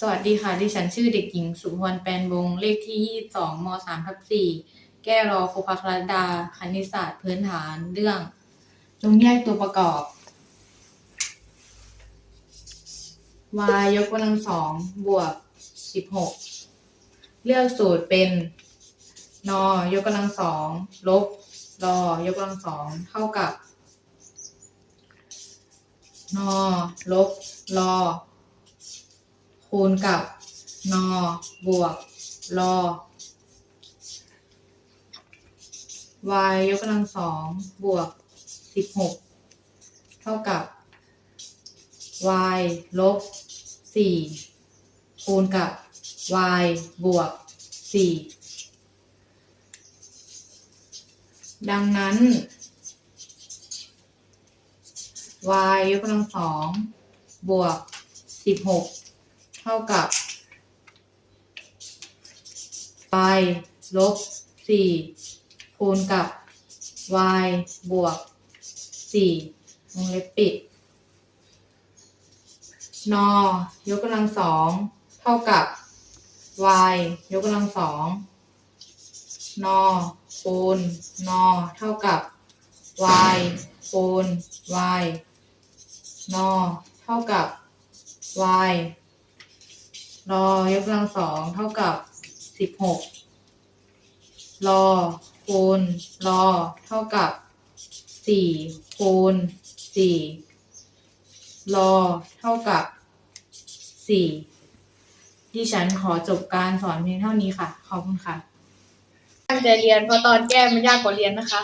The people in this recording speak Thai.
สวัสดีค่ะ ดิฉันชื่อเด็กหญิงสุพรแปนวง เลขที่ 22ม3ทับ4แก้รอครูพักรัดา คณิตศาสตร์พื้นฐานเรื่อง จงแยกตัวประกอบ y ยกกำลังสองบวก 16 เลือกสูตรเป็น น ยกกำลังสองลบรอยกกำลังสองเท่ากับ น ลบรอ คูณกับนบวกรอ y ยกกำลังสองบวกสิบหกเท่ากับ y ลบสี่คูณกับ y บวกสี่ดังนั้น y ยกกำลังสองบวกสิบหก ท่ากับ y ลบสี่คูณกับ y บวกสี่วงเล็บปิด นยกกำลังสองเท่ากับ y ยกกำลังสองนคูณนเท่ากับ y คูณ y นเท่ากับ y รอยกกำลังสองเท่ากับสิบหกรอคูณรอเท่ากับสี่คูณสี่รอเท่ากับสี่ดิฉันขอจบการสอนเพียงเท่านี้ค่ะ ขอบคุณค่ะ ตั้งใจเรียนเพราะตอนแก้มันยากกว่าเรียนนะคะ